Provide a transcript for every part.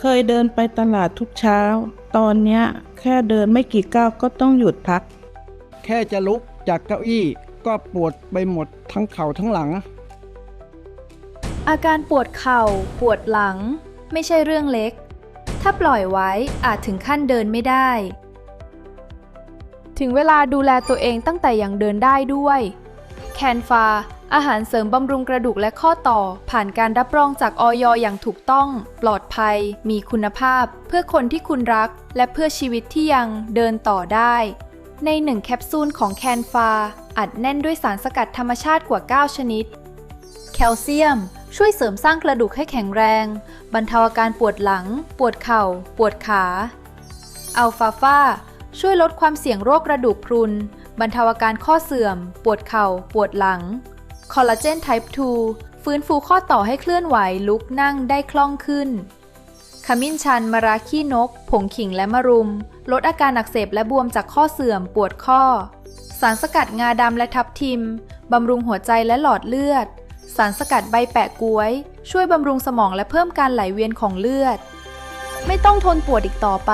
เคยเดินไปตลาดทุกเช้า ตอนเนี้ย แค่เดินไม่กี่ก้าวก็ต้องหยุดพัก แค่จะลุกจากเก้าอี้ก็ปวดไปหมดทั้งเข่าทั้งหลัง อาการปวดเข่า ปวดหลัง ไม่ใช่เรื่องเล็ก ถ้าปล่อยไว้อาจถึงขั้นเดินไม่ได้ ถึงเวลาดูแลตัวเองตั้งแต่ยังเดินได้ด้วย แคนฟา อาหารเสริมบำรุงกระดูกและข้อต่อ ผ่านการรับรองจากออยอย่างถูกต้อง ปลอดภัย มีคุณภาพ เพื่อคนที่คุณรัก และเพื่อชีวิตที่ยังเดินต่อได้ ในหนึ่งแคปซูลของแคนฟาอัดแน่นด้วยสารสกัดธรรมชาติกว่า 9 ชนิด แคลเซียม ช่วยเสริมสร้างกระดูกให้แข็งแรง บรรเทาอาการปวดหลัง ปวดเข่า ปวดขาอัลฟาฟาช่วยลดความเสี่ยงโรคกระดูกพรุน บรรเทาอาการข้อเสื่อม ปวดเข่า ปวดหลัง คอลลาเจนไทป์ 2 ฟื้นฟูข้อต่อให้เคลื่อนไหวลุกนั่งได้คล่องขึ้น ขมิ้นชัน มะราขี้นก ผงขิงและมะรุม ลดอาการอักเสบและบวมจากข้อเสื่อมปวดข้อ สารสกัดงาดำและทับทิม บำรุงหัวใจและหลอดเลือด สารสกัดใบแปะก๊วย ช่วยบำรุงสมองและเพิ่มการไหลเวียนของเลือด ไม่ต้องทนปวดอีกต่อไป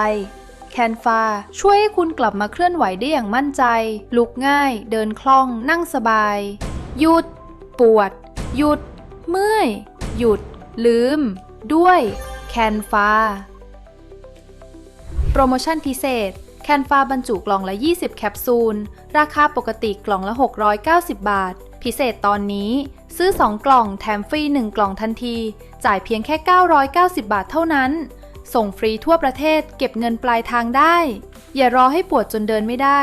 แคนฟาช่วยให้คุณกลับมาเคลื่อนไหวได้อย่างมั่นใจ ลุกง่าย เดินคล่อง นั่งสบาย หยุด ปวด หยุด เมื่อย หยุด ลืม ด้วย แคนฟาโปรโมชั่นพิเศษ แคนฟาบรรจุกล่องละ 20 แคปซูล ราคาปกติกล่องละ 690 บาท พิเศษตอนนี้ ซื้อ 2 กล่องแถมฟรี 1 กล่องทันที จ่ายเพียงแค่ 990 บาทเท่านั้น ส่งฟรีทั่วประเทศเก็บเงินปลายทางได้ อย่ารอให้ปวดจนเดินไม่ได้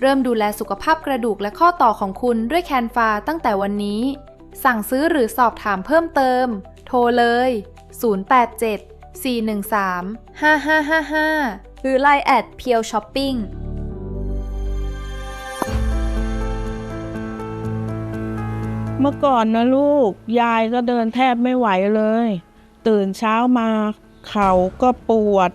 เริ่มดูแลสุขภาพกระดูกและข้อต่อของคุณด้วยแคนฟาตั้งแต่วันนี้ สั่งซื้อหรือสอบถามเพิ่มเติม โทรเลย 087 413 5555 หรือ Line แอดเพียวช้อปปิ้งเมื่อก่อนนะลูก ยายก็เดินแทบไม่ไหวเลย ตื่นเช้ามา เข่าก็ปวด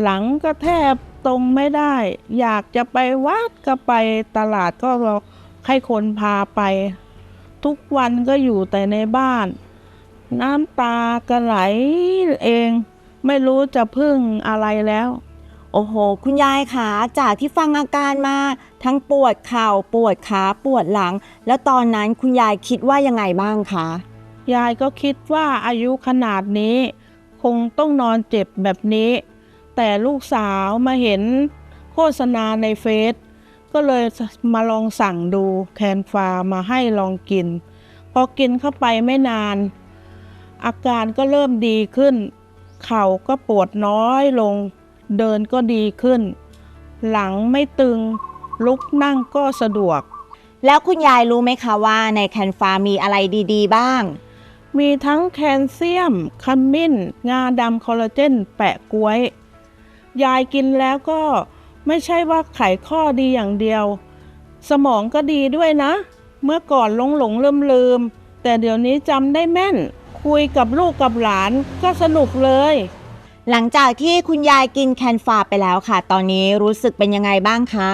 หลังก็แทบ ตรงไม่ได้ อยากจะไปวัดก็ไปตลาดก็รอให้คนพาไป ทุกวันก็อยู่แต่ในบ้าน น้ำตาก็ไหลเอง ไม่รู้จะพึ่งอะไรแล้ว โอ้โห คุณยายขาจากที่ฟังอาการมา ทั้งปวดเข่าปวดขาปวดหลัง แล้วตอนนั้นคุณยายคิดว่ายังไงบ้างคะยายก็คิดว่าอายุขนาดนี้ คงต้องนอนเจ็บแบบนี้ แต่ลูกสาวมาเห็นโฆษณาในเฟซก็เลยมาลองสั่งดูแคนฟามาให้ลองกิน พอกินเข้าไปไม่นาน อาการก็เริ่มดีขึ้น เข่าก็ปวดน้อยลง เดินก็ดีขึ้น หลังไม่ตึง ลุกนั่งก็สะดวก แล้วคุณยายรู้ไหมคะว่าในแคนฟามีอะไรดีๆ บ้าง มีทั้งแคลเซียมขมิ้น งาดำคอลลาเจน แปะกล้วย ยายกินแล้วก็ไม่ใช่ว่าไขข้อดีอย่างเดียว สมองก็ดีด้วยนะ เมื่อก่อนหลงหลงลืมลืมๆแต่เดี๋ยวนี้จำได้แม่น คุยกับลูกกับหลานก็สนุกเลย หลังจากที่คุณยายกินแคนฟาไปแล้วค่ะ ตอนนี้รู้สึกเป็นยังไงบ้างคะ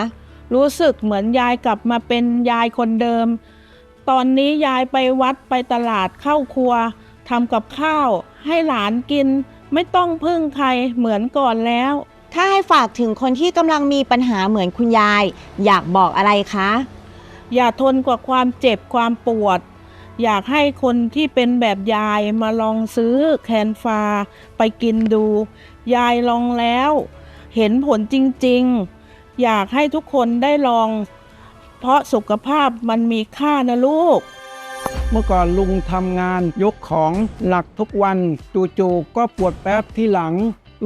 รู้สึกเหมือนยายกลับมาเป็นยายคนเดิม ตอนนี้ยายไปวัดไปตลาดเข้าครัวทำกับข้าว ให้หลานกินไม่ต้องพึ่งใครเหมือนก่อนแล้ว ถ้าให้ฝากถึงคนที่กำลังมีปัญหาเหมือนคุณยาย อยากบอกอะไรคะ อย่าทนกว่าความเจ็บความปวด อยากให้คนที่เป็นแบบยายมาลองซื้อแคนฟาไปกินดู ยายลองแล้ว เห็นผลจริงๆ อยากให้ทุกคนได้ลอง เพราะสุขภาพมันมีค่านะลูกเมื่อก่อนลุงทำงานยกของหนักทุกวัน จู่ๆก็ปวดแป๊บที่หลัง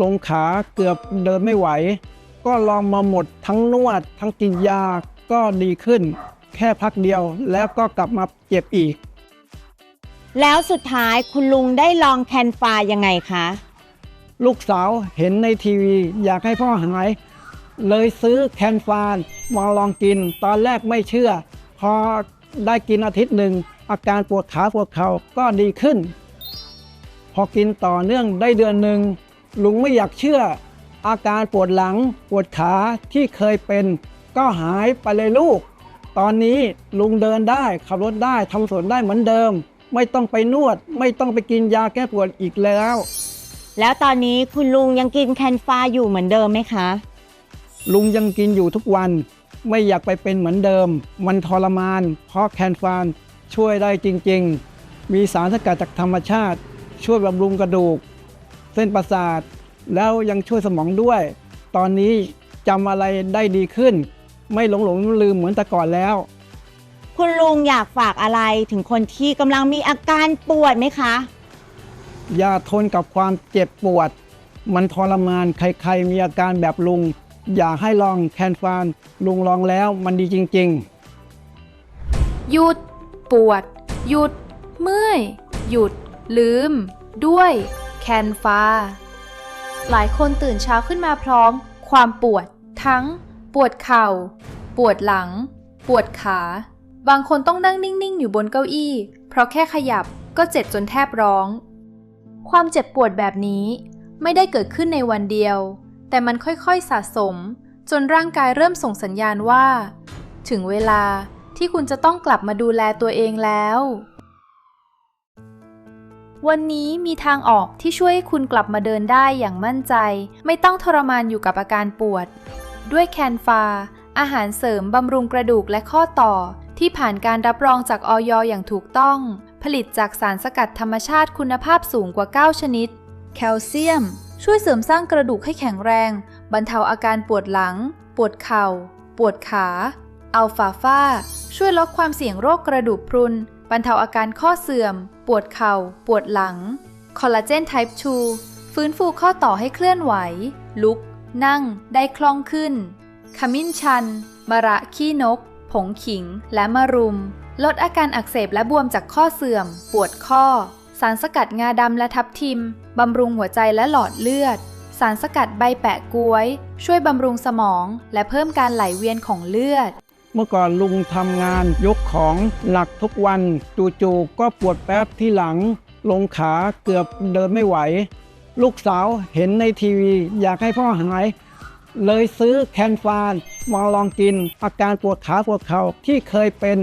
ลงขาเกือบเดินไม่ไหว ก็ลองมาหมดทั้งนวด ทั้งกินยาก็ดีขึ้น แค่พักเดียวแล้วก็กลับมาเจ็บอีก แล้วสุดท้ายคุณลุงได้ลองแคนฟายังไงคะ ลูกสาวเห็นในทีวีอยากให้พ่อหาย เลยซื้อแคนฟานมาลองกิน ตอนแรกไม่เชื่อ พอได้กินอาทิตย์หนึ่ง อาการปวดขาปวดเข่าก็ดีขึ้น พอกินต่อเนื่องได้เดือนหนึ่ง ลุงไม่อยากเชื่อ อาการปวดหลังปวดขาที่เคยเป็น ก็หายไปเลยลูก ตอนนี้ลุงเดินได้ขับรถได้ทำสวนได้เหมือนเดิม ไม่ต้องไปนวด ไม่ต้องไปกินยาแก้ปวดอีกแล้ว แล้วตอนนี้คุณลุงยังกินแคนฟาอยู่เหมือนเดิมไหมคะ ลุงยังกินอยู่ทุกวัน ไม่อยากไปเป็นเหมือนเดิม มันทรมาน เพราะแคนฟานช่วยได้จริง ๆ มีสารสกัดจากธรรมชาติ ช่วยบำรุงกระดูก เส้นประสาท แล้วยังช่วยสมองด้วย ตอนนี้จำอะไรได้ดีขึ้น ไม่หลงหลงลืมๆเหมือนแต่ก่อนแล้ว คุณลุงอยากฝากอะไรถึงคนที่กำลังมีอาการปวดไหมคะ อย่าทนกับความเจ็บปวด มันทรมานใครๆมีอาการแบบลุง อยากให้ลองแคนฟานลุงลองแล้วมันดีจริง ๆ หยุด ปวด หยุด เมื่อย หยุด ลืม ด้วย แคนฟาหลายคนตื่นเช้าขึ้นมาพร้อม ความปวด ทั้ง ปวดเข่า ปวดหลัง ปวดขา บางคนต้องนั่งนิ่งๆ อยู่บนเก้าอี้ เพราะแค่ขยับก็เจ็บจนแทบร้อง ความเจ็บปวดแบบนี้ไม่ได้เกิดขึ้นในวันเดียว แต่มันค่อยๆสะสม จนร่างกายเริ่มส่งสัญญาณว่า ถึงเวลาที่คุณจะต้องกลับมาดูแลตัวเองแล้ว วันนี้มีทางออกที่ช่วยให้คุณกลับมาเดินได้อย่างมั่นใจ ไม่ต้องทรมานอยู่กับอาการปวด ด้วยแคนฟา อาหารเสริมบำรุงกระดูกและข้อต่อ ที่ผ่านการรับรองจากออยอย่างถูกต้อง ผลิตจากสารสกัดธรรมชาติคุณภาพสูงกว่า 9 ชนิด แคลเซียม ช่วยเสริมสร้างกระดูกให้แข็งแรง บรรเทาอาการปวดหลัง ปวดเข่า ปวดขาอัลฟาฟาช่วยลดความเสี่ยงโรคกระดูกพรุน บรรเทาอาการข้อเสื่อม ปวดเข่า ปวดหลัง คอลลาเจนไทป์ 2 ฟื้นฟูข้อต่อให้เคลื่อนไหว ลุก นั่ง ได้คล่องขึ้น ขมิ้นชัน มะระขี้นก ผงขิง และมะรุม ลดอาการอักเสบและบวมจากข้อเสื่อม ปวดข้อ สารสกัดงาดำและทับทิม บำรุงหัวใจและหลอดเลือด สารสกัดใบแปะกล้วย ช่วยบำรุงสมอง และเพิ่มการไหลเวียนของเลือด เมื่อก่อนลุงทำงานยกของหนักทุกวัน จู่ๆก็ปวดแป๊บที่หลัง ลงขาเกือบเดินไม่ไหว ลูกสาวเห็นในทีวีอยากให้พ่อหาย เลยซื้อแคนฟานมาลองกิน อาการปวดขาปวดเข่าที่เคยเป็น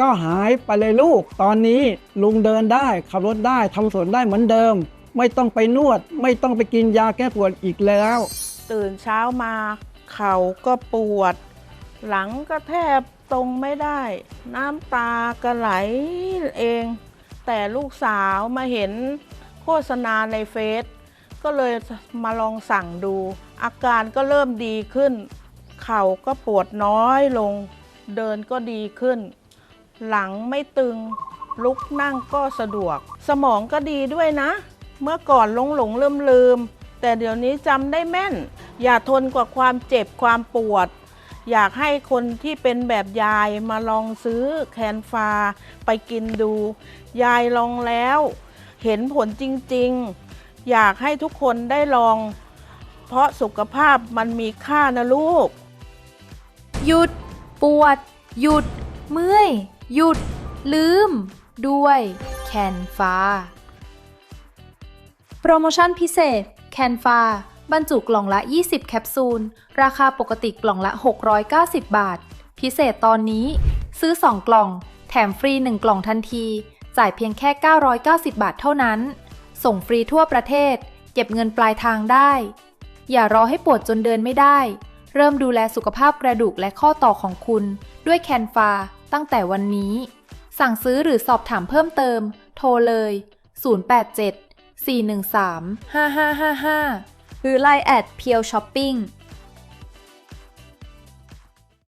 ก็หายไปเลยลูก ตอนนี้ลุงเดินได้ขับรถได้ทำสวนได้เหมือนเดิม ไม่ต้องไปนวด ไม่ต้องไปกินยาแก้ปวดอีกแล้ว ตื่นเช้ามา เข่าก็ปวด หลังก็แทบตรงไม่ได้ น้ำตาก็ไหลเอง แต่ลูกสาวมาเห็นโฆษณาในเฟซก็เลยมาลองสั่งดู อาการก็เริ่มดีขึ้น เข่าก็ปวดน้อยลง เดินก็ดีขึ้น หลังไม่ตึง ลุกนั่งก็สะดวก สมองก็ดีด้วยนะ เมื่อก่อนหลงหลงลืมลืมแต่เดี๋ยวนี้จำได้แม่น อย่าทนกว่าความเจ็บความปวด อยากให้คนที่เป็นแบบยายมาลองซื้อแคนฟาไปกินดู ยายลองแล้ว เห็นผลจริงๆ อยากให้ทุกคนได้ลอง เพราะสุขภาพมันมีค่านะลูก หยุด ปวด หยุด เมื่อย หยุด ลืม ด้วยแคนฟาโปรโมชั่นพิเศษแคนฟา บรรจุกล่องละ 20 แคปซูล ราคาปกติกล่องละ 690 บาท พิเศษตอนนี้ ซื้อ 2 กล่อง แถมฟรี 1 กล่องทันที จ่ายเพียงแค่ 990 บาทเท่านั้น ส่งฟรีทั่วประเทศ เก็บเงินปลายทางได้ อย่ารอให้ปวดจนเดินไม่ได้ เริ่มดูแลสุขภาพกระดูกและข้อต่อของคุณ ด้วยแคนฟาตั้งแต่วันนี้ สั่งซื้อหรือสอบถามเพิ่มเติม โทรเลย 087 413 5555ห รือ Line แอดเพียวช้อปปิ้ง